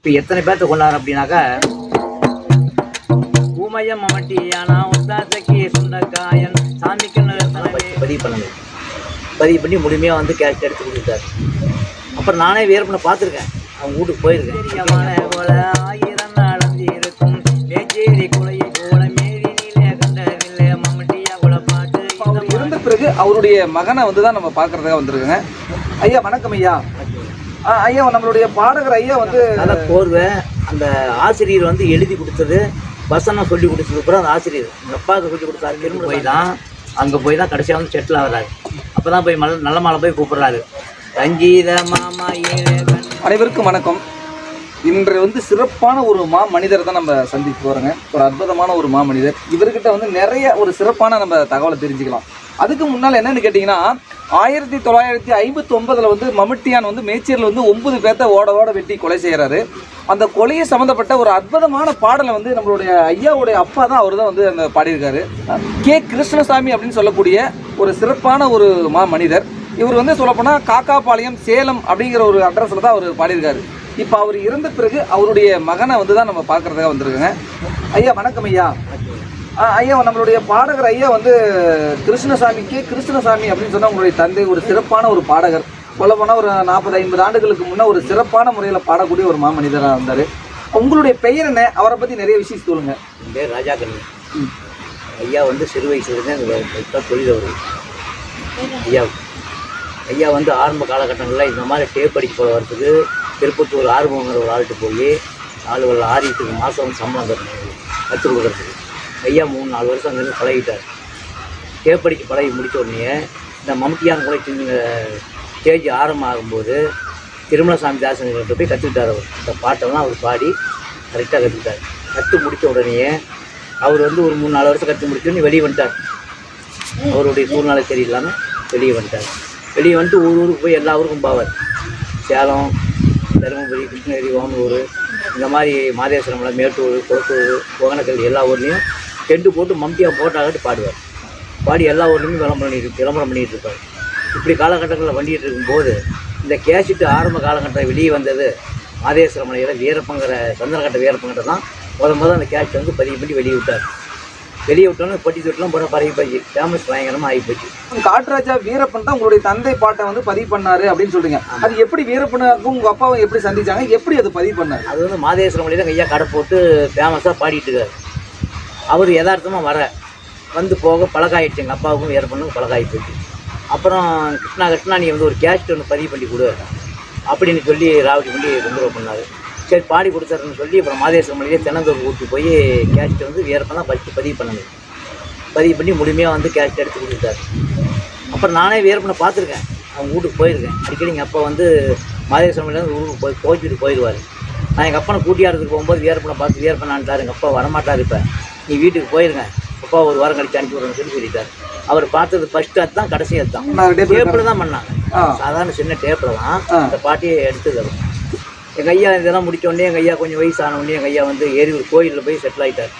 இப்போ எத்தனை பேர்த்த கொண்டாரு அப்படின்னாக்கா ஊமையம் மமட்டி ஆனா உத்தாசக்கி சுண்டக்காயன் சாமிக்கு பதிவு பண்ணுங்க பதிவு பண்ணி முழுமையாக வந்து கேஷ் எடுத்து கொடுத்துட்டாரு. அப்புறம் நானே வேறுபண்ண பார்த்துருக்கேன். அவங்க வீட்டுக்கு போயிருக்கேன். ஆயிரம் நடந்து இருக்கும் மேச்சேரி குலையை போல மேரி நீலே கண்டதில்லை மம்மட்டியா குல பாட்டு இப்ப அவர் இறந்த பிறகு அவருடைய மகனை வந்து தான் நம்ம பார்க்கறதுக்காக வந்திருக்கோங்க. ஐயா வணக்கம் ஐயா. ஐயா நம்மளுடைய பாடகர் ஐயா வந்து நல்ல கோர்வை. அந்த ஆசிரியர் வந்து எழுதி கொடுத்தது. வசனம் சொல்லி கொடுத்தது அப்புறம் அந்த ஆசிரியர் எங்கள் அப்பாவுக்கு சொல்லி கொடுத்தாரு திரும்ப போய் தான் அங்கே போய் தான் கடைசியாக வந்து செட்டில் ஆகுறாரு. அப்போ தான் போய் மல நல்ல மாலை போய் கூப்பிடுறாரு. ரங்கீத மாமா அனைவருக்கும் வணக்கம். இன்று வந்து சிறப்பான ஒரு மா மனிதரை தான் நம்ம சந்திக்க போகிறோங்க ஒரு அற்புதமான ஒரு மா மனிதர். இவர்கிட்ட வந்து நிறைய ஒரு சிறப்பான நம்ம தகவலை தெரிஞ்சுக்கலாம். அதுக்கு முன்னால் என்னன்னு கேட்டிங்கன்னா ஆயிரத்தி தொள்ளாயிரத்தி ஐம்பத்தி ஒன்பதில் வந்து மம்முட்டியான் வந்து மேச்சேரியில் வந்து ஒன்பது பேர்த்த ஓட ஓட வெட்டி கொலை செய்கிறாரு அந்த கொலையை சம்மந்தப்பட்ட ஒரு அற்புதமான பாடலை வந்து நம்மளுடைய ஐயாவுடைய அப்பா தான் அவர் தான் வந்து அந்த பாடியிருக்காரு. கே கிருஷ்ணசாமி அப்படின்னு சொல்லக்கூடிய ஒரு சிறப்பான ஒரு மா மனிதர். இவர் வந்து சொல்லப்போனால் காக்காபாளையம் சேலம் அப்படிங்கிற ஒரு அட்ரஸில் தான் அவர் பாடியிருக்காரு. இப்போ அவர் இறந்த பிறகு அவருடைய மகனை வந்து தான் நம்ம பார்க்குறதுக்காக வந்திருக்கோங்க. ஐயா வணக்கம் ஐயா. ஐயா நம்மளுடைய பாடகர் ஐயா வந்து கிருஷ்ணசாமிக்கு கிருஷ்ணசாமி அப்படின்னு சொன்னால் உங்களுடைய தந்தை ஒரு சிறப்பான ஒரு பாடகர். சொல்ல போனால் ஒரு நாற்பது ஐம்பது ஆண்டுகளுக்கு முன்னே ஒரு சிறப்பான முறையில் பாடக்கூடிய ஒரு மாமனிதராக இருந்தார். உங்களுடைய பெயர் என்ன? அவரை பற்றி நிறைய விஷயம் சொல்லுங்கள் என் பேர் ராஜா கண்ணி ஐயா வந்து சிறு வயசுலேருந்து எங்களுக்கு இப்போ தொழில் வருது ஐயா ஐயா வந்து ஆரம்ப காலகட்டங்களில் இந்த மாதிரி டேப் அடிக்க போல வரத்துக்கு திருப்பத்தூர் ஆர்வங்கிற ஒரு ஆள்கிட்ட போய் ஆளுகள் ஆரியத்துக்கு மாதம் சம்பளம் தரணும் கற்றுக் கொடுக்குறதுக்கு ஐயா மூணு நாலு வருஷம் அங்கேருந்து பழகிட்டார். தேப்படிக்கு பழகி முடித்த உடனே இந்த மம்டியான் கூட சின்ன ஸ்டேஜ் ஆரம்பம் ஆகும்போது திருமலசாமி தாசன்கிட்ட போய் கற்றுக்கிட்டார் அவர். இந்த பாட்டெல்லாம் அவர் பாடி கரெக்டாக கற்றுக்கிட்டார் கற்று முடித்த உடனே அவர் வந்து ஒரு மூணு நாலு வருஷம் கற்று முடிச்சோடனே வெளியே வந்துட்டார். அவருடைய சூழ்நிலை சரியில்லாமல் வெளியே வந்துட்டார். வெளியே வந்துட்டு ஊர் ஊருக்கு போய் எல்லா ஊருக்கும் போவார். சேலம் தருமபுரி கிருஷ்ணகிரி ஓமலூர் இந்த மாதிரி மாதேஸ்வரமலை மேட்டூர் கொளத்தூர் ஒகனக்கல் எல்லா ஊர்லேயும் டென்ட்டு போட்டு மம்டியாக போட்டாகட்டு பாடுவார். பாடி எல்லா ஊர்லேயுமே விளம்பரம் பண்ணிட்டு விளம்பரம் பண்ணிகிட்டு இருப்பார். இப்படி காலகட்டங்களில் பண்ணிகிட்டு இருக்கும்போது இந்த கேசட்டு ஆரம்ப காலகட்டம் வெளியே வந்தது மாதேஸ்வரமலையில் வீரப்பங்கிற சந்திரகட்ட வீரப்பங்கிட்ட தான் முத முத அந்த கேசட் வந்து பதிவு பண்ணி வெளியே விட்டார். வெளியே விட்டோன்னே பட்டி தொட்டிலாம் போகிற பரவி போச்சு. ஃபேமஸ் பயங்கரமாக ஆகி போச்சு. காட்டுராஜா வீரப்பன் தான் உங்களுடைய தந்தை பாட்டை வந்து பதிவு பண்ணாரு அப்படின்னு சொல்றீங்க. அது எப்படி வீரப்பனுக்கும் உங்க அப்பாவும் எப்படி சந்திச்சாங்க? எப்படி அது பதிவு பண்ணாரு? அது வந்து மாதேஸ்வரம் மொழியில் ஐயா கடை போட்டு ஃபேமஸாக பாடிட்டு இருக்காரு. அவர் யதார்த்தமாக வர வந்து போக பழகாயிடுச்சு. எங்கள் அப்பாவுக்கும் வீரப்பனுக்கும் பழகாயி போச்சு அப்புறம் கிருஷ்ணா கிருஷ்ணா நீ வந்து ஒரு கேஸ்ட் ஒன்று பதிவு பண்ணி கொடு அப்படின்னு சொல்லி ராவடி பண்ணி தொந்தரவு பண்ணார். சரி பாடி கொடுத்தாருன்னு சொல்லி அப்புறம் மாதேஸ்வரம் மொழியே தென்னந்தூர் கூட்டி போய் கேஸ்ட் வந்து வீரப்பன் ஃபஸ்ட்டு பதிவு பண்ணது பதிவு பண்ணி முழுமையாக வந்து கேஸ்ட் எடுத்து கொடுத்துட்டாரு. அப்புறம் நானே வீரப்பனை பார்த்துருக்கேன். அவங்க வீட்டுக்கு போயிருக்கேன். அடிக்கடி எங்கள் அப்பா வந்து மாதேஸ்வரம்லேருந்து ஊருக்கு போய் கோச்சிட்டு போயிடுவார். நான் எங்கள் அப்பனை கூட்டியாடுறதுக்கு போகும்போது வீரப்பனை பார்த்து வீரப்பனான்ட்டார் எங்கள் அப்பா வரமாட்டார் இப்போ. நீ வீட்டுக்கு போயிருங்க. அப்பா ஒரு வாரம் கழிச்சு அனுப்பி விடுறேன்னு சொல்லி சொல்லிட்டார். அவர் பார்த்தது ஃபஸ்ட்டு அதுதான் கடைசி அதுதான். நான் டேப் டேப்பில் தான் பண்ணாங்க. சாதாரண சின்ன டேப்பில் தான். அந்த பாட்டியை எடுத்தது அவர். எங்கள் ஐயா இதெல்லாம் முடிச்ச உடனே எங்கள் ஐயா கொஞ்சம் வயசான உடனே எங்கள் ஐயா வந்து ஏரியூர் கோயிலில் போய் செட்டில் ஆகிட்டார்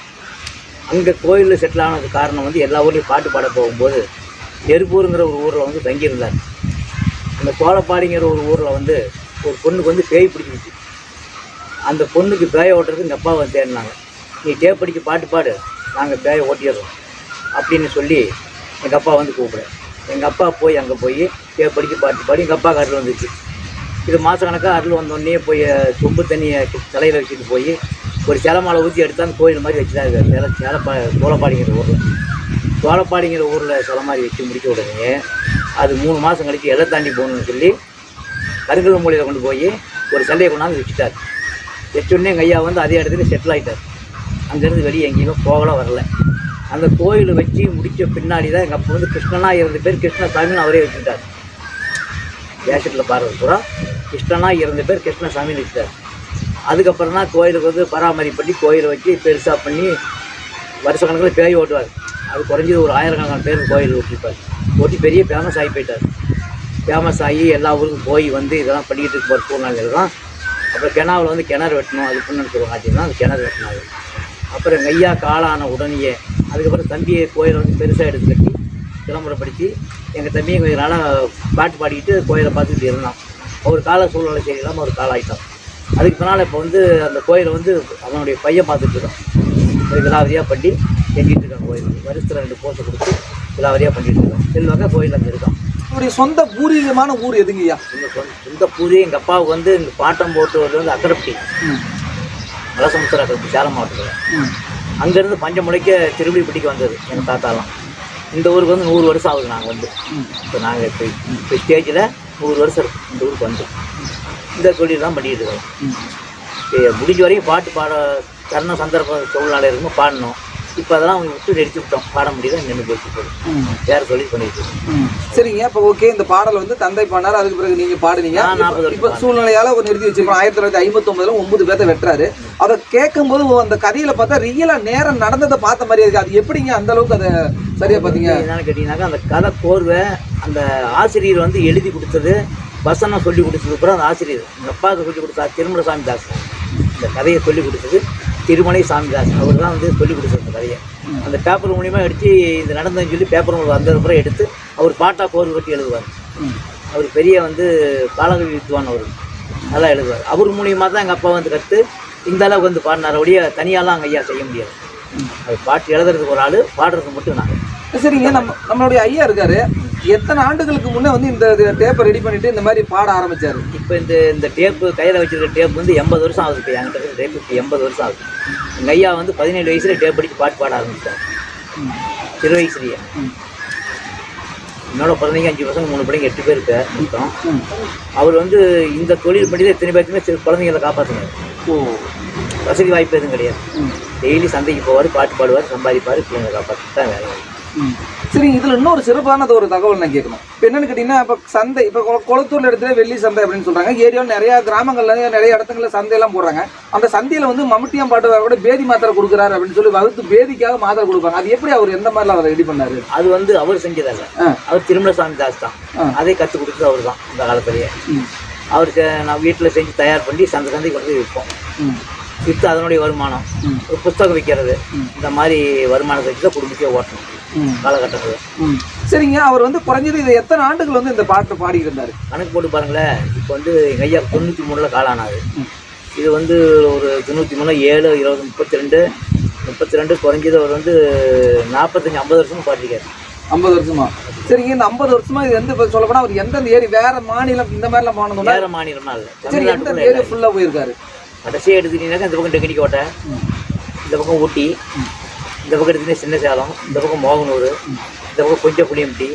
அங்கே கோயிலில் செட்டில் ஆனது காரணம் வந்து எல்லா ஊர்லேயும் பாட்டு பாட போகும்போது எருப்பூருங்கிற ஒரு ஊரில் வந்து தங்கியிருந்தார். அந்த சோழப்பாடிங்கிற ஒரு ஊரில் வந்து ஒரு பொண்ணுக்கு வந்து பேய் பிடிச்சிருச்சு. அந்த பொண்ணுக்கு பேயை ஓட்டுறதுக்கு எங்கள் அப்பா வந்து தேடினாங்க. நீ டேப் அடிக்க பாட்டு பாடு நாங்கள் பேயை ஓட்டிடுறோம் அப்படின்னு சொல்லி எங்கள் அப்பா வந்து கூப்பிடு எங்கள் அப்பா போய் அங்கே போய் டேப் அடிக்க பாட்டு பாடி எங்கள் அப்பா அருள் வந்துச்சு. இது மாதக்கணக்காக அருள் வந்தோடனே போய் சொம்பு தண்ணியை தலையில் வச்சுட்டு போய் ஒரு சிலமாலை ஊற்றி எடுத்து கோயில் மாதிரி வச்சுட்டாரு. சில சேலப்பா சோழப்பாடிங்கிற ஊரில். சோழப்பாடிங்கிற ஊரில் சில மாதிரி வச்சு முடிக்க உடனே அது மூணு மாதம் கழிச்சு எதை தாண்டி போகணும்னு சொல்லி கருங்கல் மூலையில் கொண்டு போய் ஒரு சண்டையை கொண்டாந்து வச்சுட்டார். வச்சோடனே எங்கள் ஐயா வந்து அதே இடத்துல செட்டில் ஆகிட்டார் அங்கேருந்து வெளியே எங்கேயுமே போகலாம் வரல. அந்த கோயில் வச்சு முடித்த பின்னாடி தான் எங்கள் அப்போ வந்து கிருஷ்ணனா இருந்த பேர் கிருஷ்ணசாமின்னு அவரே வச்சுட்டார் தேசத்தில் பாடுறது பூரா. கிருஷ்ணனா இருந்த பேர் கிருஷ்ணசாமின்னு வச்சுட்டார் அதுக்கப்புறம் தான் கோயிலுக்கு வந்து பராமரி பண்ணி கோயிலை வச்சு பெருசாக பண்ணி வருஷ கணக்கில் பேய் ஓட்டுவார். அது குறைஞ்சது ஒரு ஆயிரக்கணக்கான பேர் கோயில் ஓட்டிருப்பார். ஓட்டி பெரிய ஃபேமஸ் ஆகி போயிட்டார். ஃபேமஸ் ஆகி எல்லா ஊருக்கும் போய் வந்து இதெல்லாம் பண்ணிக்கிட்டு இருக்க போகிற சூழ்நிலையில் தான். அப்புறம் கிணாவில் வந்து கிணறு வெட்டணும் அது பண்ணுன்னு சொல்லுவாங்க. ஆச்சுன்னா கிணறு வெட்டினாரு. அப்புறம் ஐயா காலான உடனேயே அதுக்கப்புறம் தம்பியை கோயிலை வந்து பெருசாக எடுத்து கட்டி விளம்பரப்படுத்தி எங்கள் தம்பியை கொஞ்சம் நாளாக பாட்டு பாடிக்கிட்டு கோயிலை பார்த்துக்கிட்டு இருந்தான். ஒரு கால சூழ்நிலை சரியில்லாமல் ஒரு காலம் ஆகிட்டோம் அதுக்கு பின்னால் இப்போ வந்து அந்த கோயிலை வந்து அவனுடைய பையன் பார்த்துட்டு இருக்கோம் ஒரு விலாவரியாக பண்ணி செஞ்சுட்டு இருக்கோம் கோயில். வருஷத்தில் ரெண்டு போசை கொடுத்து விலாவரியாக பண்ணிட்டு இருக்கோம் செல்வாங்க கோயில் அங்கே இருக்கோம் உங்களுடைய சொந்த பூர்வீகமான ஊர் எதுங்கய்யா? எங்கள் சொந்த சொந்த பூரி எங்கள் அப்பாவுக்கு வந்து எங்கள் பாட்டம் போட்டு வந்து அக்கரப்பட்டி. மலசமுத்திர அக்கரப்பட்டி சேலம் மாவட்டத்தில். அங்கேருந்து பஞ்சமுளைக்க திருவிழிப்பட்டிக்கு வந்தது எங்கள் தாத்தாலாம். இந்த ஊருக்கு வந்து நூறு வருஷம் ஆகுது நாங்கள் வந்து. இப்போ நாங்கள் இப்போ இப்போ ஸ்டேஜில் நூறு வருஷம் இருக்கு இந்த ஊருக்கு வந்து. இந்த தொழில் தான் பண்ணிட்டு இருக்கோம். முடிஞ்ச வரையும் பாட்டு பாட தருண சந்தர்ப்பம் சூழ்நிலை இருக்கும்போது பாடணும். இப்போ அதெல்லாம் அவங்க விட்டு எடுத்து விட்டோம். பாட முடியல நின்று போச்சு போகுது ம். வேறு தொழில் பண்ணிட்டு. சரிங்க இப்போ ஓகே இந்த பாடல் வந்து தந்தை பாடினார் அதுக்கு பிறகு நீங்க பாடுனீங்க. இப்போ சூழ்நிலையால ஒரு நிறுத்தி வச்சிருக்கோம். ஆயிரத்தி தொள்ளாயிரத்தி ஐம்பத்தொன்பதுல ஒன்பது பேர்த்த வெட்டுறாரு. அதை கேட்கும்போது அந்த கதையில பார்த்தா ரியலா நேரம் நடந்ததை பார்த்த மாதிரி இருக்கு. அது எப்படிங்க அந்த அளவுக்கு அதை சரியா பாத்தீங்க என்னன்னு கேட்டிங்கனாக்கா அந்த கதை கோர்வை அந்த ஆசிரியர் வந்து எழுதி கொடுத்தது வசனம் சொல்லி கொடுத்தது அப்புறம் அந்த ஆசிரியர். எங்கள் அப்பாவுக்கு சொல்லி கொடுத்தா திருமல சாமிதாஸ். இந்த கதையை சொல்லி கொடுத்தது. திருமலை சாமிதாஸ் அவர் தான் வந்து சொல்லி கொடுத்தது அந்த கதையை அந்த பேப்பர் மூலியமாக எடுத்து இது நடந்ததுன்னு சொல்லி பேப்பர் வந்ததுக்கப்புறம் எடுத்து அவர் பாட்டா கோர்வு கட்டி எழுதுவார். அவர் பெரிய வந்து பாலகவி வித்வான் அவர். நல்லா எழுதுவார். அவர் மூலியமாக தான் எங்கள் அப்பா வந்து கற்று இந்த அளவுக்கு வந்து பாடினார். ஒழிய தனியாலாம் அங்கே ஐயா செய்ய முடியாது. அது பாட்டு எழுதுறதுக்கு ஒரு ஆள் பாடுறதுக்கு மட்டும் நாங்கள் சரிங்க நம்ம நம்மளுடைய ஐயா இருக்காரு. எத்தனை ஆண்டுகளுக்கு முன்னே வந்து இந்த டேப்பை ரெடி பண்ணிட்டு இந்த மாதிரி பாட ஆரம்பிச்சாரு? இப்போ இந்த இந்த டேப்பு கையில் வச்சிருக்க டேப் வந்து எண்பது வருஷம் ஆகுது இப்போ என்கிட்ட டேப் இப்போ எண்பது வருஷம் ஆகுது. எங்கள் ஐயா வந்து பதினேழு வயசுல டேப் அடித்து பாட்டு பாட ஆரம்பிச்சிட்டார் ம். சிறு வயசுலேயே. என்னோட பிறந்தவங்க அஞ்சு பசங்க மூணு பிள்ளைங்க எட்டு பேர் இருக்க மொத்தம். அவர் வந்து இந்த தொழில் பண்ணி தான் எத்தனை பேர்த்துமே சிறு குழந்தைங்களை காப்பாற்றினார் ஓ. வசதி வாய்ப்பு எதுவும் கிடையாது. டெய்லி சந்தைக்கு போவார் பாட்டு பாடுவார் சம்பாதிப்பார் பிள்ளைங்களை காப்பாற்றி தான் வேலை. சரி இதுல இன்னொரு சிறப்பானது ஒரு தகவல் நான் கேட்கணும். இப்போ என்னன்னு கேட்டீங்கன்னா இப்போ சந்தை இப்போ கொளத்தூர்ல இடத்துல வெள்ளி சந்தை அப்படின்னு சொல்றாங்க. ஏரியாவில் நிறைய கிராமங்கள்ல நிறைய இடத்துல சந்தையெல்லாம் போடுறாங்க. அந்த சந்தையில வந்து மம்முட்டியம் பாட்டு கூட பேதி மாத்திரை கொடுக்குறாரு அப்படின்னு சொல்லி வகுத்து பேதிக்காக மாத்திரை கொடுப்பாங்க. அது எப்படி அவர் எந்த மாதிரிலாம் அதை ரெடி பண்ணாரு? அது வந்து அவர் செஞ்சதல்ல. ஆ. அவர் திருமல சாமி தாஸ் தான். அதை கற்றுக் கொடுத்தது அவர் தான் இந்த காலத்திலேயே. ம். அவர் செ- நான் வீட்டில் செஞ்சு தயார் பண்ணி சந்தை சந்தைக்கு கொண்டு விற்போம். ம். விற்று அதனுடைய வருமானம். ஒரு புஸ்தகம் விற்கிறது. இந்த மாதிரி வருமானத்தை வச்சு தான் குடும்பத்தையே ஓட்டணும். காலகட்டத்தில். சரிங்க அவர் வந்து குறைஞ்சது இதை எத்தனை ஆண்டுகள் வந்து இந்த பாட்டை பாடி இருந்தாரு கணக்கு போட்டு பாருங்களேன். இப்போ வந்து எங்கள் ஐயா தொண்ணூற்றி மூணில் காலானாது ம். இது வந்து ஒரு தொண்ணூற்றி மூணு ஏழு இருபது முப்பத்தி ரெண்டு முப்பத்தி ரெண்டு குறைஞ்சது அவர் வந்து நாற்பத்தஞ்சு ஐம்பது வருஷமும் பாட்டிருக்காரு ஐம்பது வருஷமா? சரிங்க இந்த ஐம்பது வருஷமா இது எந்த சொல்ல போனா அவர் எந்தெந்த ஏரி வேற மாநிலம் இந்த மாதிரிலாம் போனதுன்னா? வேற மாநிலம்னா இல்லை. சரி எந்த ஏரியா ஃபுல்லா போயிருக்காரு? கடைசியாக எடுத்துக்கிட்டீங்கன்னாக்கா இந்த பக்கம் டெக்கனிக் கோட்டை இந்த பக்கம் ஊட்டி இந்த பக்கம் எடுத்துக்கிட்டீங்கன்னா சின்ன சேலம் இந்த பக்கம் மோகனூர் இந்த பக்கம் கொஞ்சம் புளியம்பட்டி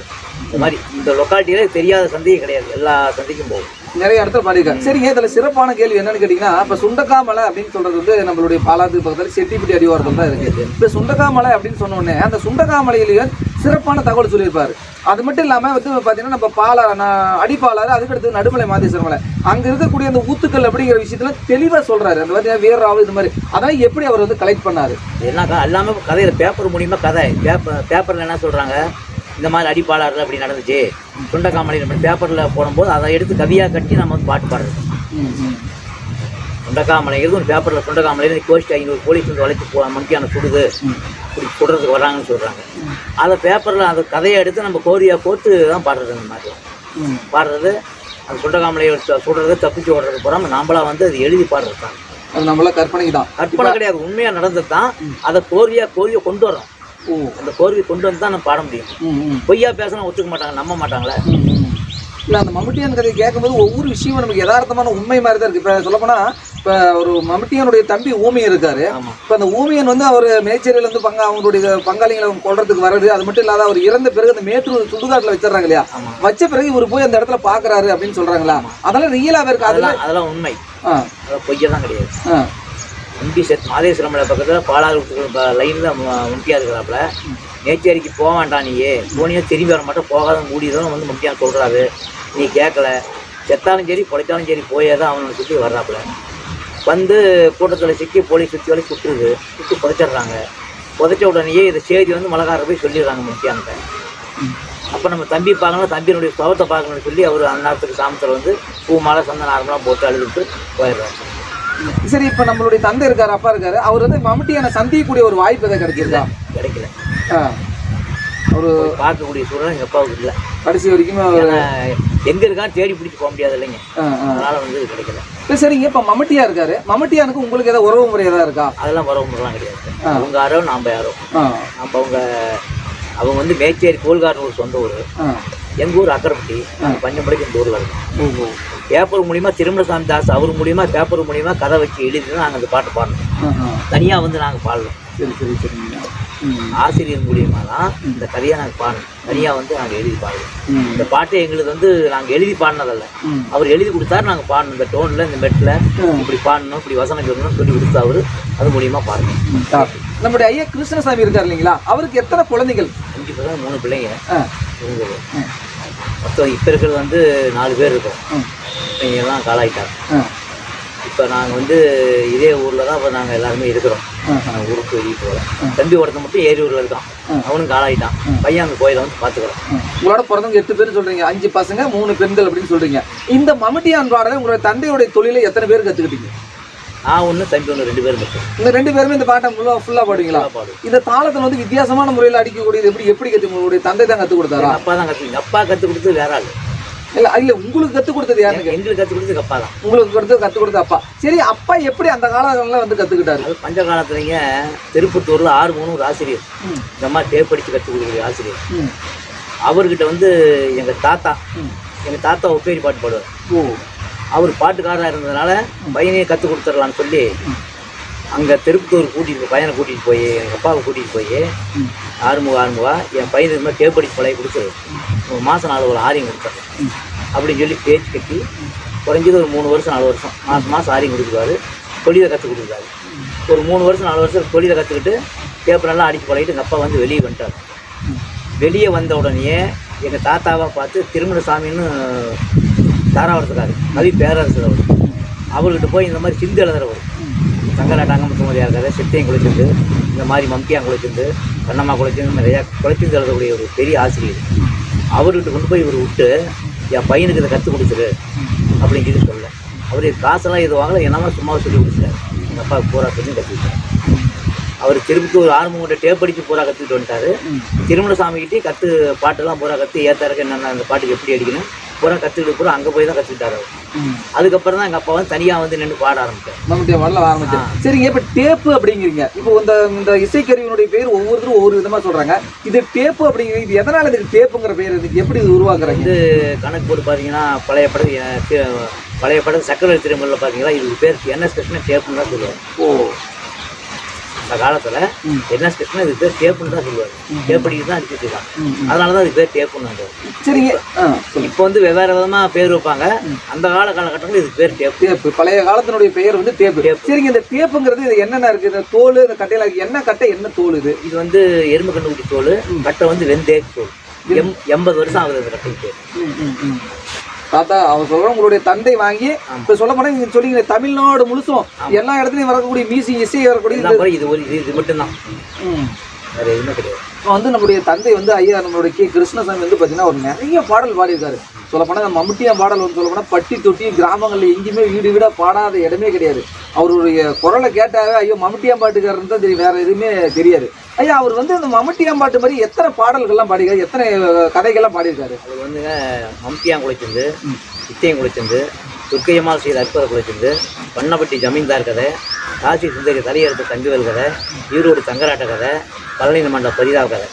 இந்த மாதிரி இந்த லொக்காலிட்டியில் தெரியாத சந்தையும் கிடையாது. எல்லா சந்தைக்கும் போகும் நிறைய இடத்துல பாடியிருக்காரு சரிங்க இதுல சிறப்பான கேள்வி என்னன்னு கேட்டீங்கன்னா இப்ப சுண்டக்காமலை அப்படின்னு சொல்றது வந்து நம்மளுடைய பாலாத்துக்கு பக்கத்துல செட்டிப்பட்டி அடிவாரத்தில் தான் இருக்கு. இப்ப சுண்டக்காமலை அப்படின்னு சொன்ன உடனே அந்த சுண்டக்காமலையிலேயே சிறப்பான தகவல் சொல்லியிருப்பாரு. அது மட்டும் இல்லாம வந்து பாத்தீங்கன்னா நம்ம பாலா நான் அடிப்பாளாறு அதுக்கடுத்து நடுமலை மாதேஸ்வரம் மலை. அங்க இருக்கக்கூடிய அந்த ஊத்துக்கள் அப்படிங்கிற விஷயத்துல தெளிவா சொல்றாரு. அந்த மாதிரி வீரராவு இது மாதிரி. அதான் எப்படி அவர் வந்து கலெக்ட் பண்ணாரு? என்னக்கா எல்லாமே கதையில் பேப்பர் மூலியமாக கதை. பேப்பர் பேப்பரில் என்ன சொல்கிறாங்க இந்த மாதிரி அடிப்பாளரில் அப்படி நடந்துச்சு. சுண்டக்காமலையில் பேப்பரில் போடும்போது அதை எடுத்து கவியாக கட்டி நம்ம வந்து பாட்டு பாடுறது. சுண்டக்காமலைங்கிறது ஒரு பேப்பரில் சுண்டக்காமலையில் கோஷ்டி ஐநூறு போலீஸ் வந்து வளைச்சு போ மணிக்கான சுடுது. இப்படி சுடுறதுக்கு வர்றாங்கன்னு சொல்கிறாங்க அதை பேப்பரில் அந்த கதையை எடுத்து நம்ம கோரியாக போட்டு தான் பாடுறது அந்த மாதிரி. பாடுறது அந்த சுண்டக்காமலையை எடுத்து சுடுறது தப்பிச்சு ஓடுறது போகாமல் நாம்பளா வந்து அது எழுதி பாடுறது தான். அது நம்மள கற்பனைக்கு தான். கற்பனை கிடையாது உண்மையாக நடந்தது தான். அதை கோரியாக கோரியை கொண்டு வரோம் அந்த கோரியை கொண்டு வந்து தான் நம்ம பாட முடியும். பொய்யா பேசினா ஒத்துக்க மாட்டாங்க நம்ப மாட்டாங்களே. இல்லை அந்த மம்முட்டியான் கதையை கேட்கும்போது ஒவ்வொரு விஷயமும் நமக்கு யதார்த்தமான உண்மை மாதிரி தான் இருக்கு. இப்போ சொல்லப்போனா இப்போ ஒரு மம்முட்டியானுடைய தம்பி ஊமியன் இருக்காரு. இப்போ அந்த ஊமியன் வந்து அவர் மேச்சேரியில இருந்து பங்க அவங்களுடைய பங்காளிகளை கொள்றதுக்கு வர்றது அது மட்டும் இல்லாத அவர் இறந்த பிறகு அந்த மேட்டூர் சுடுகாட்டில் வச்சிடறாங்க இல்லையா? வச்ச பிறகு இவர் போய் அந்த இடத்துல பாக்குறாரு அப்படின்னு சொல்றாங்களா? அதெல்லாம் ரியலாவே இருக்கு? அதுல? அதெல்லாம் அதெல்லாம் உண்மை. ஆ. பொய்யா தான் கிடையாது. எம்பி முண்டி மாதேஸ்வரமலை மாதேஸ்வரம் மலை பக்கத்தில் பாலாறு லைனில் முட்டியா இருக்கிறாப்புல. நேச்சேரிக்கு போக வேண்டாம் நீயே. போனியோ திரும்பி வர மாட்டோம். போகாத மூடிதான் வந்து முக்கியம் சொல்கிறாரு நீ கேட்கல செத்தாலும் சரி பொழைத்தாலும் சரி போயே தான் அவனை சுற்றி வர்றாப்புல. வந்து கூட்டத்தில் சிக்கி போலீஸ் சுற்றி வரை சுற்றுது சுற்றி புதைச்சிட்றாங்க. புதைச்ச உடனேயே இதை செய்தி வந்து மலகார போய் சொல்லிடுறாங்க முட்டியான்கிட்ட அப்போ நம்ம தம்பி பார்க்கணும் தம்பியினுடைய சுவத்தை பார்க்கணும்னு சொல்லி அவர் அந்த நேரத்துக்கு சாமத்தில் வந்து பூ மாலை சந்தன நார்மலாக போட்டு அழுதுட்டு போயிடுறாரு. சரி இப்போ நம்மளுடைய தந்தை இருக்காரு அப்பா இருக்காரு அவர் வந்து மம்முட்டியான சந்திக்கக்கூடிய ஒரு வாய்ப்பு எதாவது கிடைக்கிறதா கிடைக்கல. ஆ. ஒரு பார்க்கக்கூடிய சூழ்நிலை எங்கள் அப்பாவுக்கு இல்லை. கடைசி வரைக்கும் எங்கே இருக்கான்னு தேடி பிடிச்சி போக முடியாது இல்லைங்க. அதனால் வந்து கிடைக்கல. இப்போ சரிங்க இப்போ மம்முட்டியா இருக்காரு. மம்முட்டியானுக்கு உங்களுக்கு ஏதாவது உறவு முறை ஏதாவது இருக்கா? அதெல்லாம் வரவங்கலாம் கிடையாது. ஆ. அவங்க யாரோ நாம் யாரோ. நம்ம அவங்க அவங்க வந்து மேச்சேரி கோல்காரன் ஒரு சொந்த ஊர். எங்கள் ஊர் அக்கரைப்பட்டி பஞ்சம்படிக்கு இந்த ஊரில் இருக்கோம் பேப்பர் மூலியமா திருமணசாமி தாஸ் அவர் மூலியமா பேப்பர் மூலியமா கதை வச்சு எழுதி நாங்கள் அந்த பாட்டு பாடணும். தனியாக வந்து நாங்கள் பாடலாம் சரி சரி சரிங்க. ஆசிரியர் மூலியமா தான் இந்த கதையை நாங்கள் பாடணும். தனியாக வந்து நாங்கள் எழுதி பாடணும் ம். இந்த பாட்டு எங்களுக்கு வந்து நாங்கள் எழுதி பாடினதல்ல. அவர் எழுதி கொடுத்தாரு நாங்கள் பாடணும். இந்த டோனில் இந்த மெட்டில் இப்படி பாடணும் இப்படி வசனம் சொல்லணும்னு சொல்லி கொடுத்து அவர் அது மூலியமா பாடணும். நம்முடைய ஐயா கிருஷ்ணசாமி இருக்கார் இல்லைங்களா? அவருக்கு எத்தனை குழந்தைகள்? அஞ்சு பேர் மூணு பிள்ளைங்க. மொத்தம் இப்போ இருக்கிறது வந்து நாலு பேர் இருக்கோம். இவங்க எல்லாம் காலாயிட்டாங்க. இப்போ நாங்கள் வந்து இதே ஊரில் தான் இப்போ நாங்கள் எல்லாருமே இருக்கிறோம். ஊருக்கு வெளியே போகிறேன் தம்பி ஒருத்தன் மட்டும் ஏரி ஊரில் இருக்கான். அவனும் காலாயிட்டான். பையன் அந்த கோயிலை வந்து பார்த்துக்கிறோம். உங்களோட பிறந்தவங்க எட்டு பேர் சொல்றீங்க. அஞ்சு பசங்க மூணு பெண்கள் அப்படின்னு சொல்றீங்க. இந்த மம்முட்டியான் பாடலை உங்களுடைய தந்தையுடைய தொழிலை எத்தனை பேர் கத்துக்கிட்டீங்க? நான் ஒன்று தம்பி ஒன்று ரெண்டு பேரும் மட்டும் இந்த ரெண்டு பேருமே இந்த பாட்டை ஃபுல்லா ஃபுல்லா பாடுவீங்களா? பாடு இந்த தாளத்துல வந்து வித்தியாசமான முறையில் அடிக்கக்கூடியது எப்படி எப்படி கத்து உங்களுடைய தந்தை தான் கத்து கொடுத்தாரா? அப்பா தான் கற்றுக்கிங்க அப்பா கற்றுக் கொடுத்தது வேற ஆள். இல்ல இல்ல உங்களுக்கு கத்து கொடுத்தது யாருங்க எங்களுக்கு கற்றுக் கொடுத்தது அப்பா தான். உங்களுக்கு கொடுத்து கத்து கொடுத்த அப்பா. சரி அப்பா எப்படி அந்த காலங்களில் வந்து கத்துக்கிட்டாரு? அது பஞ்ச காலத்துலங்க திருப்பத்தூரில் ஆறு மூணு ஒரு ஆசிரியர். இந்த மாதிரி டேப் அடித்து கற்றுக் கொடுக்குற ஆசிரியர். அவர்கிட்ட வந்து எங்கள் தாத்தா ம். எங்கள் தாத்தா ஒப்பேரி பாட்டு பாடுவார். ஓ. அவர் பாட்டுக்காரராக இருந்ததுனால பையனையே கற்றுக் கொடுத்துடலான்னு சொல்லி அங்கே திருப்பத்தூர் கூட்டிகிட்டு பையனை கூட்டிகிட்டு போய் எங்கள் அப்பாவை கூட்டிகிட்டு போய். ஆறுமுக ஆறுமுகா என் பையனுக்கு மாதிரி டேப் அடிச்சு பழைய கொடுத்துரு ஒரு மாதம் நாலு ஒரு ஆரியம் கொடுத்துறேன் ம். அப்படின்னு சொல்லி பேச்சு கட்டி குறைஞ்சது ஒரு மூணு வருஷம் நாலு வருஷம். மாதம் மாதம் ஆரியம் கொடுக்குறாரு தொழிலை கற்றுக் கொடுக்குறாரு ஒரு மூணு வருஷம் நாலு வருஷம் தொழிலை கற்றுக்கிட்டு பேப்பர் நல்லா அடிச்சு பழகிட்டு எங்கள் அப்பா வந்து வெளியே வந்துட்டார். வெளியே வந்த உடனே எங்கள் தாத்தாவை பார்த்து திருமண சாமின்னு தாராவரத்துக்காரு. கவி பேரரசர் அவர். அவர்கிட்ட போய் இந்த மாதிரி சிந்து எழுதுறவர். சங்கராட்டாங்க முத்துமதியாக இருக்காரு சித்தையும் குளிச்சிருந்து இந்த மாதிரி மம்கியாங் குளிச்சிருந்து கண்ணம்மா குளிச்சிருந்து நிறையா குளிச்சிருந்து எழுதக்கூடிய ஒரு பெரிய ஆசிரியர். அவர்கிட்ட கொண்டு போய் இவர் விட்டு என் பையனுக்கு இதை கற்றுக் கொடுத்துரு அப்படின்னு சொல்லி சொல்ல அவர் காசெல்லாம் இது வாங்கல என்னமா சும்மா சொல்லி கொடுத்துட்டாரு. எங்கள் அப்பா பூரா சொல்லி கற்றுக்கிட்டார் அவர் திருப்பத்தூர் ஆரம்பங்கிட்ட டேப் அடிச்சு பூரா கற்றுக்கிட்டு வந்துட்டாரு. திருமண சாமிக்கிட்டே கற்று பாட்டெல்லாம் பூரா கற்று ஏத்தாருக்கு என்னென்ன அந்த பாட்டுக்கு எப்படி அடிக்கணும் பூரா கற்றுக்கிட்டு பூரா அங்கே போய் தான் கற்றுக்கிட்டாரு. அதுக்கப்புறம் தான் எங்கள் அப்பா வந்து தனியாக வந்து நின்று பாட ஆரம்பித்தார் மம்முட்டியா பாடல ஆரம்பிச்சு சரிங்க இப்ப டேப்பு அப்படிங்கிறீங்க. இப்போ இந்த இந்த இசைக்கருவியினுடைய பேர் ஒவ்வொருத்தரும் ஒவ்வொரு விதமா சொல்றாங்க. இது டேப்பு அப்படிங்கிறது இது எதனால இதுக்கு டேப்புங்கிற பேர் இதுக்கு எப்படி இது உருவாக்குறாங்க? வந்து கணக்கு போட்டு பார்த்தீங்கன்னா பழைய படம் பழைய படம் சக்கரவர்த்தி திருமணில் பார்த்தீங்களா இதுக்கு பேர் என்எஸ் கிருஷ்ணன் டேப்புன்னு தான் சொல்லுவார் ஓ. அந்த காலத்தில். என்எஸ் கிருஷ்ணன் இதுக்கு பேர் டேப்புன்னு தான் சொல்லுவார். டேப் அடிக்கிட்டு தான் ம், ம். அதனால தான் இதுக்கு பேர் டேப்புன்னு சரிங்க சொல்லுங்க. இப்போ வந்து வெவ்வேறு விதமாக பேர் வைப்பாங்க. அந்த கால காலகட்டங்களில் இதுக்கு பேர் டேப் டேப்பு பழைய காலத்தினுடைய பெயர் வந்து டேப்பு டேப்பு. சரிங்க இந்த டேப்புங்கிறது இது என்னென்ன இருக்கு? இந்த தோல் இந்த கட்டையில. என்ன கட்டை என்ன தோல் இது? இது வந்து எறும்பு கண்டுபிடி தோல் கட்டை வந்து வெந்தேக்கு தோல். எம் எண்பது வருஷம் ஆகுது அந்த கட்டைக்கு. தாத்தா அவர் சொல்ற உங்களுடைய தந்தை வாங்கி இப்ப சொல்ல போனா நீங்க சொல்லிங்க தமிழ்நாடு முழுசும் எல்லா இடத்துலயும் வரக்கூடிய மியூசிக் இசை வரக்கூடிய இது ஒரு இது மட்டும்தான். வேறு எதுவுமே கிடையாது. வந்து நம்முடைய தந்தை வந்து ஐயா நம்மளுடைய கே கிருஷ்ணசாமி வந்து பார்த்தீங்கன்னா ஒரு நிறைய பாடல் பாடியிருக்காரு. சொல்லப்போனால் இந்த மம்முட்டியா பாடல் வந்து சொல்லப்போனால் பட்டி தொட்டி கிராமங்களில் எங்கேயுமே வீடு வீடாக பாடாத இடமே கிடையாது. அவருடைய குரலை கேட்டாவே ஐயோ மம்முட்டியாம் பாட்டுக்காரன்னு தான் தெரியும் வேறு எதுவுமே தெரியாது. ஐயா அவர் வந்து அந்த மம்முட்டியாம் பாட்டு மாதிரி எத்தனை பாடல்கள்லாம் பாடியிருக்காரு? எத்தனை கதைகள்லாம் பாடியிருக்காரு? அது வந்துங்க மம்தியாங் குளிச்சிருந்து துர்க்கையம்மாள் செய்த அற்புத குளிச்சிருந்து பண்ணப்பட்டி ஜமீன்தார் கதை காசி சுந்தரி தலையெடுத்த தங்குதல் கதை ஈரோடு தங்கராட்ட கதை பழனி மண்ட பரிதா கதை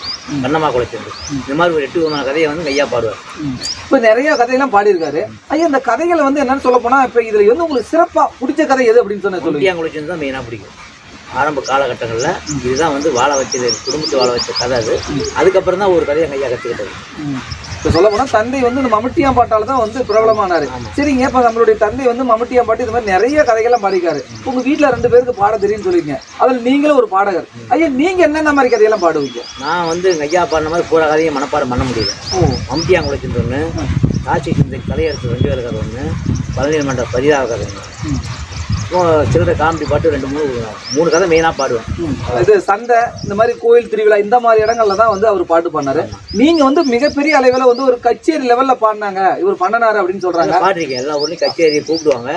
கண்ணம்மா குளிச்சிருந்து இந்த மாதிரி ஒரு எட்டு விதமான கதையை வந்து ஐயா பாடுவார். இப்போ நிறைய கதையெல்லாம் பாடியிருக்காரு. ஐயா இந்த கதைகளை வந்து என்னன்னு சொல்ல போனால் இப்போ இதில் வந்து உங்களுக்கு சிறப்பாக பிடிச்ச கதை எது அப்படின்னு சொன்ன சொல்லுங்க. மம்தியாங் குளிச்சிருந்து தான் மெயினாக பிடிக்கும். ஆரம்ப காலகட்டங்களில் இதுதான் வந்து வாழ வச்சது குடும்பத்தை வாழ வச்ச கதை அது. அதுக்கப்புறம் தான் ஒரு கதையை ஐயா கற்றுக்கிட்டது இப்போ சொல்ல போனா தந்தை வந்து இந்த மம்முட்டியாம் பாட்டால தான் வந்து பிரபலமானாரு. சரிங்க இப்போ நம்மளுடைய தந்தை வந்து மம்முட்டியாம் பாட்டு இந்த மாதிரி நிறைய கதைகள்லாம் பாடிக்காரு உங்க வீட்ல ரெண்டு பேருக்கு பாட தெரியும்னு சொல்லிருங்க அதில் நீங்களும் ஒரு பாடகர். ஐயா நீங்க என்னென்ன மாதிரி கதையெல்லாம் பாடுவீங்க? நான் வந்து எங்கள் ஐயா பாடின மாதிரி பூரா கதையை மனப்பாடம் பண்ண முடியல. ஓ. மம்தியாங் குளிச்சிருந்து ஒன்று காட்சி சிந்தை ரெண்டு பேர் கதை ஒன்று பழனி மண்ட பரிதாக கதை ஒன்று சில்லறை காமெடி பாட்டு ரெண்டு மூணு மூணு கதை மெயினாக பாடுவேன். இது சந்தை இந்த மாதிரி கோயில் திருவிழா இந்த மாதிரி இடங்கள்ல தான் வந்து அவர் பாட்டு பாடினாரு. நீங்க வந்து மிகப்பெரிய அளவில் வந்து ஒரு கச்சேரி லெவல்ல பாடினாங்க. இவர் பண்ணனாரு அப்படின்னு சொல்றாங்க. பாட்டிருக்கேன் எல்லா ஊர்லேயும் கச்சேரி கூப்பிடுவாங்க.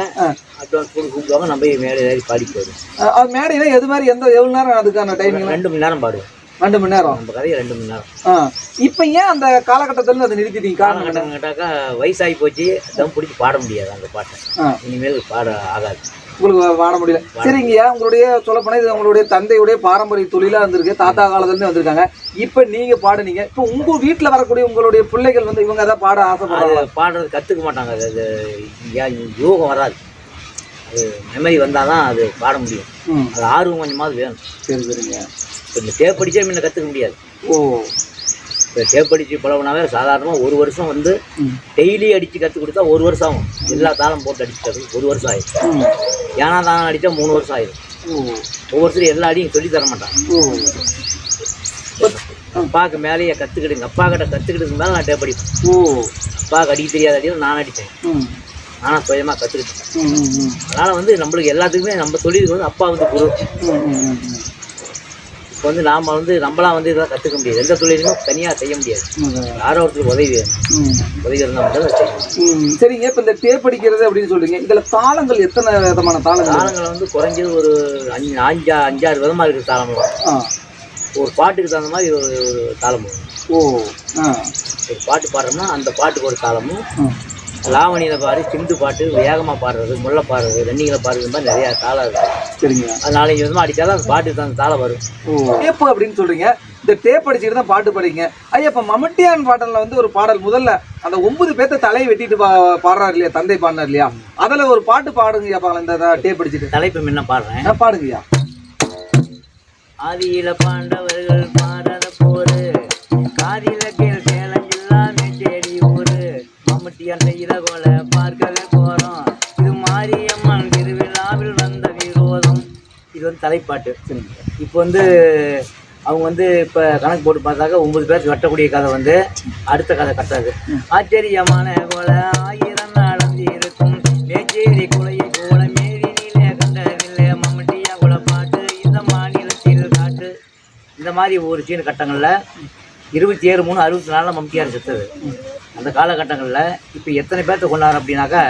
அட்வான்ஸ் கூட கூப்பிடுவாங்க. நம்ம மேலே ஏறி பாடி போயிடும் அது மேடையில எது மாதிரி எந்த எவ்வளவு நேரம் அதுக்கான டைமிங் ரெண்டு மணி நேரம் பாடுவேன். ரெண்டு மணி நேரம்? நம்ம கதையை ரெண்டு மணி நேரம். இப்போ ஏன் அந்த காலகட்டத்தில் அதை நிறுத்திட்டீங்க? காரணம் கேட்டாக்கா வயசாகி போச்சு. தம் பிடிச்சி பாட முடியாது அந்த பாட்டை. இனிமேல் பாட ஆகாது. உங்களுக்கு வாட முடியல. சரிங்கய்யா உங்களுடைய சொல்லப்போனால் இது உங்களுடைய தந்தையுடைய பாரம்பரிய தொழிலாக இருந்திருக்கு. தாத்தா காலத்துலேருந்து வந்திருக்காங்க. இப்போ நீங்கள் பாடுனீங்க. இப்போ உங்கள் வீட்டில் வரக்கூடிய உங்களுடைய பிள்ளைகள் வந்து இவங்க தான் பாட ஆசைப்படுறாங்க? பாடுறது கற்றுக்க மாட்டாங்க. அது யோகம் வராது. அது மெமரி வந்தால் தான் அது பாட முடியும். அது ஆர்வம் கொஞ்சமாவது வேணும். சரி சரிங்க. இப்போ இந்த டேப் முன்ன கற்றுக்க முடியாது. ஓ. இப்போ டேப் அடித்து பழகுனாவே சாதாரணமாக ஒரு வருஷம் வந்து டெய்லி அடித்து கற்றுக் கொடுத்தா ஒரு வருஷம் ஆகும். எல்லா தாளம் போட்டு அடிச்சு ஒரு வருஷம் ஆயிடும். ம். ஏனா தானம் அடித்தா மூணு வருஷம் ஆயிடும். ஓ ஒவ்வொருத்தரும் எல்லா அடியும் சொல்லி தர மாட்டாங்க ஓ அப்பாவுக்கு மேலேயே கற்றுக்கிடுங்க அப்பா கிட்ட கற்றுக்கிட்டு மேலே நான் டேப் அடிப்பேன். ஓ. அப்பாவுக்கு அடிக்க தெரியாத அடியில் நான் ம். நானும் சுயமாக கற்றுக்கிட்டேன் அதனால் வந்து நம்மளுக்கு எல்லாத்துக்குமே நம்ம தொழிலுக்கு வந்து அப்பா வந்து குரு. இப்போ வந்து நாம் வந்து நம்மளாம் வந்து இதெல்லாம் கற்றுக்க முடியாது. எந்த தொழிலுமே தனியாக செய்ய முடியாது. யாரோ ஒருத்தருக்கு உதவி வேணும். உதவி இருந்தால் மட்டும் சரிங்க இப்போ இந்த டேப் அடிக்கிறது அப்படின்னு சொல்றீங்க இதுல தாளங்கள் எத்தனை விதமான தாளங்கள்? தாளங்களை வந்து குறைஞ்சது ஒரு அஞ்சு அஞ்சா அஞ்சாறு விதமாக இருக்குது தாளம். ஒரு பாட்டுக்கு தகுந்த மாதிரி ஒரு ஒரு தாளம். ஓ ஒரு பாட்டு பாடுறோம்னா அந்த பாட்டுக்கு ஒரு தாளமும். லாவணியில் பாடு சிந்து பாட்டு வேகமாக பாடுறது முல்லை பாடுறது ரன்னிங்கில் பாடுறது மாதிரி நிறையா தாளம் இருக்குது சரிங்க. அது நாலஞ்சு விதமாக அடித்தாலும் அந்த பாட்டுக்கு தகுந்த தாளம் வரும். ஓ. டேப் அப்படின்னு சொல்றீங்க. இந்த டேப் அடிச்சுட்டு தான் பாட்டு பாடிங்க ஐயா இப்போ மம்மட்டியான் பாடல்ல வந்து ஒரு பாடல் முதல்ல அந்த ஒன்பது பேர்த்த தலையை வெட்டிட்டு பா பாடுறாரு இல்லையா தந்தை பாடினார் இல்லையா? அதுல ஒரு பாட்டு பாடுங்கய்யா பார்க்கலாம் இந்த டேப் அடிச்சுட்டு. தலைப்பு முன்ன பாடுறேன்? பாடுங்கய்யா ஆதியில பாண்டவர்கள் பாரத போரு காதில கேள் சேலஞ்செல்லாமே தேடி ஊரு. மம்முட்டியான் செய்கிற பார்க்கவே போறோம். இது மாரியம்மன் திருவிழாவில் வந்த விரோதம். இது வந்து தலைப்பாட்டு. இப்போ வந்து அவங்க வந்து இப்போ கணக்கு போட்டு பார்த்தாக்க ஒன்பது பேர் கட்டக்கூடிய கதை வந்து அடுத்த கதை கட்டாது. ஆச்சரியமான போல ஆயிரம் நடந்திருக்கும் மேச்சேரி குலையை போல மேதினிலே கண்டதில்லை. மம்முட்டியா குலை பாட்டு இந்த மாநிலத்தில் காட்டு. இந்த மாதிரி ஒரு சீன கட்டங்களில் இருபத்தி ஏழு மூணு அறுபத்தி நாலில் மம்டியார் செத்தது. அந்த காலகட்டங்களில் இப்போ எத்தனை பேர்த்த கொண்டாரு அப்படின்னாக்கா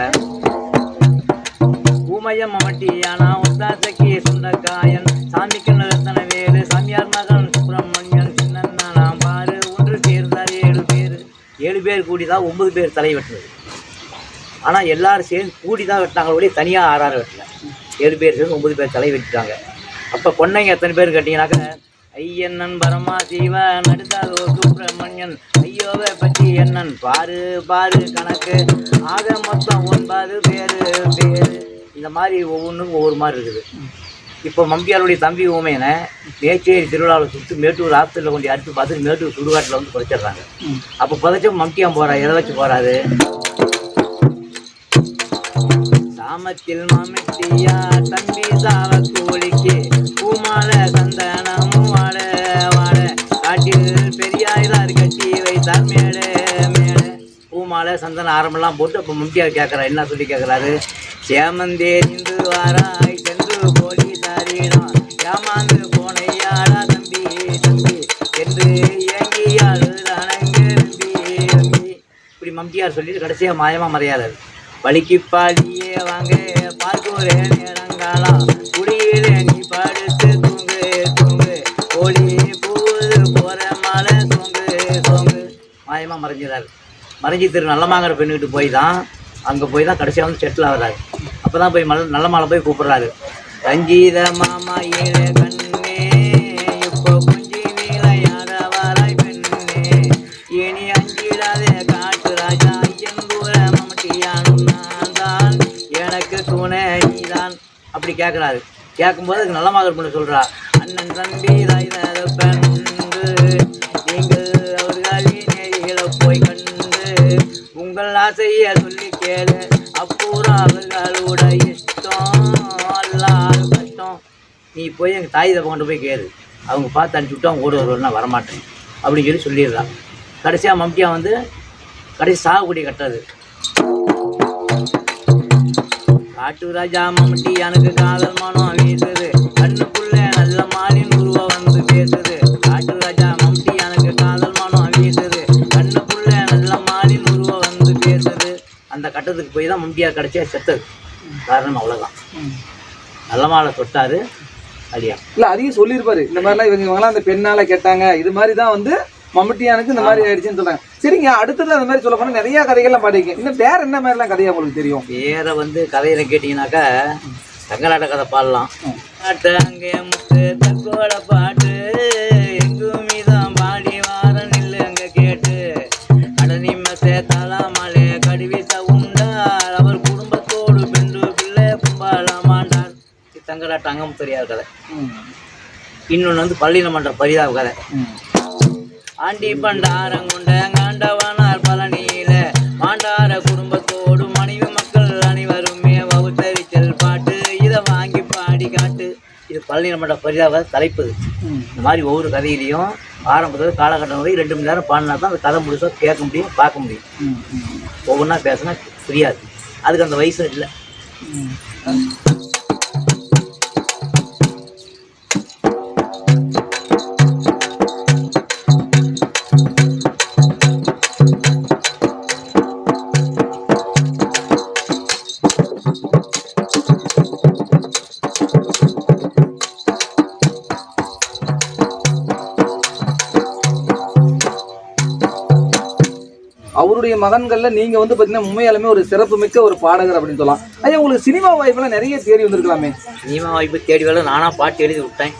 ஊமையம் மமட்டியானா உத்தாசக்கி சுண்டக்காயன் சாமிக்கு ரத்தன வேறு சாமியார் மகன் சுப்பிரமணியன் சின்னண்ணா பாரு ஒன்று சேர்ந்தார் ஏழு பேர். ஏழு பேர் கூடி தான் ஒன்பது பேர் தலை வெட்டினது ஆனால் எல்லாரும் சேர்ந்து கூடி தான் வெட்டினாங்க ஒழிய தனியாக ஆறாறு வெட்டல. ஏழு பேர் சேர்ந்து ஒன்பது பேர் தலை வெட்டிட்டாங்க. அப்போ பொண்ணைங்க எத்தனை பேர் கேட்டிங்கனாக்கா ஐயண்ணன் பரமா சிவ நடுத்தாதோ சுப்பிரமணியன். ஐயோவை பற்றி என்னன் பாரு பாரு கணக்கு. ஆக மொத்தம் ஒன்பது பேர் பேர். இந்த மாதிரி ஒவ்வொன்றுக்கும் ஒவ்வொரு மாதிரி இருக்குது. இப்போ மம்பியாருடைய தம்பி ஊமையனை மேச்சேரி திருவிழாவில் சுட்டு மேட்டூர் ஆஸ்பத்திரியில் கொண்டு அடித்து பார்த்து மேட்டூர் சுடுகாட்டில் வந்து புதைச்சிடுறாங்க. அப்போ புதைச்ச மம்டியான் போகிறா எதை வச்சு போகிறாரு சாமத்தில் மம்மிட்டியா தம்பி சாவ கூலிக்கு. பூமால சந்தனமும் மாலை சந்தன ஆரம்பெல்லாம் போட்டு அப்போ மும்தியார் கேட்குறாரு. என்ன சொல்லி கேட்குறாரு? சேமந்தேரிந்து வாராய் சென்று போலீசாரிடம் ஏமாந்து போனையாடா தம்பி தம்பி என்று இயங்கி அழுதானங்க தம்பி தம்பி. இப்படி மம்டியார் சொல்லிட்டு கடைசியாக மாயமாக மறையாதாரு வலிக்கு பாடியே வாங்க பார்க்கொரே நேரங்காலம் குடியிலே நீ படுத்து தூங்கு தூங்கு. கோழி போகுது போற மாலை தூங்கு தூங்கு மாயமாக மறைஞ்சிடாரு மறைஞ்சி திரு நல்லமாங்கிற பெண்ணுக்கிட்ட போய் தான் அங்கே போய் தான் கடைசியாக வந்து செட்டில் ஆகுறாரு. அப்போ தான் போய் மல நல்ல மாலை போய் கூப்பிட்றாரு. ரஞ்சித மாமா ஏழ கண்ணே இப்போ குஞ்சி நீலையாத வாராய் பெண்ணே இனி அஞ்சிடாதே காட்டு ராஜா ஐயன்பூர மமட்டியானும் நான் தான் எனக்கு துணை தான் அப்படி கேட்குறாரு கேட்கும்போது அதுக்கு நல்ல மகள் பண்ண சொல்கிறா அண்ணன் தம்பி செய்ய சொல்லி கேளு. அப்பூரா அவர்களோட இஷ்டம் அல்லாத கஷ்டம். நீ போய் எங்கள் தாய் தப்ப கொண்டு போய் கேளு. அவங்க பார்த்து அனுப்பிச்சு விட்டு அவங்க ஓடி வருவார் நான் வரமாட்டேன். அப்படின்னு சொல்லி சொல்லிடுறான் கடைசியாக மம்டியா வந்து கடைசி சாகுபடி கட்டுறது. காட்டு ராஜா மம்டி எனக்கு காதல் மனம் வீசுது அந்த கட்டத்துக்கு போய் தான் மம்டியார் கடைசியாக செத்தது காரணம் அவ்வளோதான் நல்ல மாலை தொட்டாரு அப்படியா இல்ல அதையும் சொல்லியிருப்பாரு. இந்த மாதிரிலாம் இவங்க இவங்கலாம் அந்த பெண்ணால கேட்டாங்க. இது மாதிரி தான் வந்து மம்முட்டியானுக்கு இந்த மாதிரி ஆயிடுச்சுன்னு சொல்றாங்க சரிங்க அடுத்தது அந்த மாதிரி சொல்ல போனா நிறைய கதைகள்லாம் பாடிருக்கீங்க இன்னும் வேற என்ன மாதிரிலாம் கதையா உங்களுக்கு தெரியும்? வேற வந்து கதையில கேட்டீங்கன்னாக்கா தங்கலாட்ட கதை பாடலாம். பாட்டு. இது தங்கலாட்ட அங்கம் தெரியாத கதை. இன்னொன்று வந்து பள்ளியில மன்ற பரிதாப கதை. ஆண்டி பண்டாரங்குண்ட காண்டவனார் பழனியில மாண்டார குடும்பத்தோடு மனைவி மக்கள் அனைவருமே வகுத்தறிச்சல் பாட்டு இதை வாங்கி பாடி காட்டு. இது பழனி மன்ற பரிதாப தலைப்பு. இது. இந்த மாதிரி ஒவ்வொரு கதையிலையும் ஆரம்பத்தில் காலகட்டம் வரை ரெண்டு மணி நேரம் பாடினா தான் அந்த கதை முழுசாக கேட்க முடியும் பார்க்க முடியும். ஒவ்வொன்றா பேசினா புரியாது. அதுக்கு அந்த வயசு இல்லை. மகன்கள்ல நீங்க வந்து பாத்தீங்கன்னா உண்மையாலுமே ஒரு சிறப்பு மிக்க ஒரு பாடகர் அப்படின்னு சொல்லலாம். ஐயா உங்களுக்கு சினிமா வாய்ப்பெல்லாம் நிறைய தேடி வந்திருக்கலாமே. சினிமா வாய்ப்பு தேடி வேலை நானாக பாட்டு எழுதி விட்டேன்.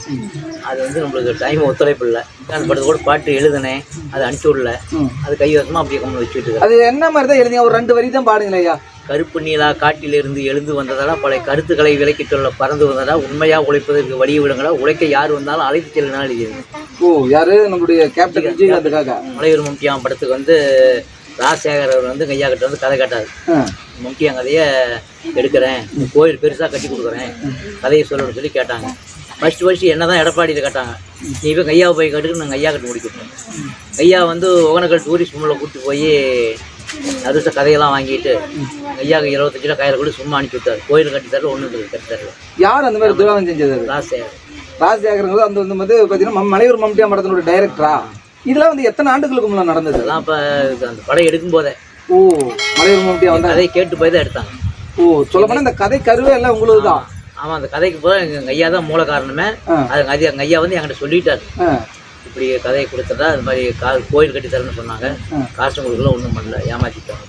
அது வந்து நம்மளுக்கு டைம் ஒத்துழைப்பு இல்லை. அந்த படத்தை கூட பாட்டு எழுதினேன் அது அனுப்பிச்சு விடல. அது கைவசமாக அப்படியே கொண்டு வச்சுட்டு அது என்ன மாதிரி தான் எழுதிங்க? ஒரு ரெண்டு வரி தான் பாடுங்களேன் ஐயா. கருப்பு நீலா காட்டிலிருந்து எழுந்து வந்ததடா பழைய கருத்துக்களை சொல்ல பறந்து வந்ததா உண்மையா உழைப்பதற்கு வழி விடுங்களா? உழைக்க யார் வந்தாலும் அழைத்து செல்லுனால் எழுதியது ஓ யாரு? நம்மளுடைய கேப்டன் விஜயகாந்துக்காக மலையூர் மும்டியான் படத்துக்கு வந்து ராஜசேகர் அவர் வந்து கையா கிட்ட வந்து கதை கேட்டார். மும்டியான் கதையை எடுக்கிறேன். கோயில் பெருசாக கட்டி கொடுக்குறேன். கதையை சொல்லணும்னு சொல்லி கேட்டாங்க. ஃபர்ஸ்ட் ஃபர்ஸ்ட் என்ன தான் எடப்பாடியில் கேட்டாங்க. நீ போய் கையாவை போய் கட்டுக்கு நாங்கள் ஐயா கட்டு முடிக்கணும் ஐயா வந்து ஒகனக்கல் டூரிஸ்ட் மூலில் கூப்பிட்டு போய் அரிச கதையெல்லாம் வாங்கிட்டு ஐயாவுக்கு இருபத்தஞ்சு ரூபா கையில் கூட சும்மா அனுப்பி விட்டார். கோயில் கட்டி தரல ஒன்றும் கட்டி தரல. யார் அந்த மாதிரி துரோகம் செஞ்சது? ராஜசேகர் ராஜசேகரங்கிறது அந்த வந்து மம்- மலையூர் மம்டியா படத்தினுடைய டைரக்டரா இதெல்லாம் வந்து எத்தனை ஆண்டுகளுக்கு முன்னாடி நடந்தது? அதெல்லாம் இப்போ அந்த படம் எடுக்கும் போதே. ஓ மலையூர் மம்டியா வந்தா? கதையை கேட்டு போய் தான் எடுத்தாங்க. ஓ சொல்ல போனா இந்த கதை கருவே எல்லாம் உங்களுக்கு தான் ஆமாம் அந்த கதைக்கு போய் எங்கள் ஐயா தான் மூல காரணமே. அது எங்கள் ஐயா வந்து என்கிட்ட சொல்லிட்டார். இப்படி கதையை கொடுத்ததா அது மாதிரி கா கோயில் கட்டி தரேன்னு சொன்னாங்க. காசு கொடுக்கலாம் ஒன்றும் பண்ணல ஏமாற்றிட்டாங்க.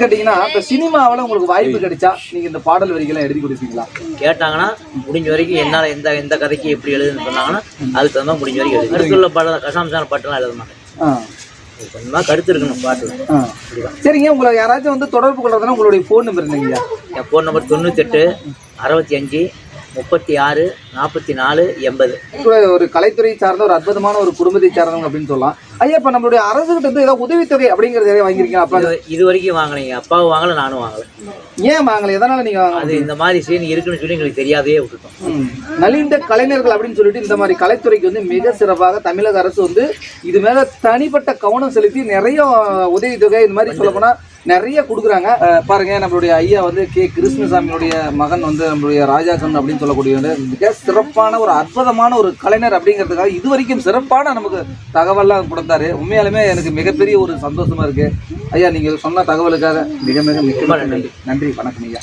கேட்டீங்கன்னா இப்ப சினிமாவுல உங்களுக்கு வாய்ப்பு கிடைச்சா நீங்க இந்த பாடல் வரிகளை எழுதி கொடுப்பீங்களா? கேட்டாங்கன்னா முடிஞ்ச வரைக்கும் என்னால் எந்த எந்த கதைக்கு எப்படி எழுதுன்னு சொன்னாங்கன்னா அதுக்கு தகுந்த முடிஞ்ச வரைக்கும் எழுது கருத்துள்ள பாடம் கசாம்சான பாட்டெல்லாம் எழுத மாட்டேன். கொஞ்சமாக கருத்து இருக்கணும் பாட்டு. சரிங்க உங்களை யாராச்சும் வந்து தொடர்பு கொள்றதுன்னா உங்களுடைய ஃபோன் நம்பர் என்னங்கய்யா என் ஃபோன் நம்பர் தொண்ணூத்தெட்டு அறுபத்தி அஞ்சு முப்பத்தி ஆறு நாற்பத்தி நாலு எண்பது. ஒரு கலைத்துறை சார்ந்த ஒரு அற்புதமான ஒரு குடும்பத்தை சார்ந்தவங்க அப்படின்னு சொல்லலாம். ஐயா இப்ப நம்மளுடைய அரசு கிட்ட இருந்து ஏதாவது உதவித்தொகை அப்படிங்கறது எதாவது வாங்கியிருக்கீங்க அப்ப? இது வரைக்கும் வாங்கினீங்க அப்பாவும் வாங்கல நானும் வாங்கல. ஏன் வாங்கல? எதனால நீங்க வாங்கல? அது இந்த மாதிரி சீன் இருக்குன்னு சொல்லி எங்களுக்கு தெரியாதே விட்டுட்டோம். நலிந்த கலைஞர்கள் அப்படின்னு சொல்லிட்டு இந்த மாதிரி கலைத்துறைக்கு வந்து மிக சிறப்பாக தமிழக அரசு வந்து இது மேல தனிப்பட்ட கவனம் செலுத்தி நிறைய உதவித்தொகை இந்த மாதிரி சொல்ல போனா நிறைய கொடுக்குறாங்க. பாருங்க நம்மளுடைய ஐயா வந்து கே. கிருஷ்ணசாமியுடைய மகன் வந்து நம்மளுடைய ராஜாக்கன் அப்படின்னு சொல்லக்கூடிய மிக சிறப்பான ஒரு அற்புதமான ஒரு கலைஞர் அப்படிங்கிறதுக்காக இது வரைக்கும் சிறப்பான நமக்கு தகவல்லாம் கொடுத்தாரு. உண்மையாலுமே எனக்கு மிகப்பெரிய ஒரு சந்தோஷமா இருக்கு. ஐயா நீங்கள் சொன்ன தகவலுக்காக மிக மிக மிக நன்றி. நன்றி. வணக்கம் ஐயா.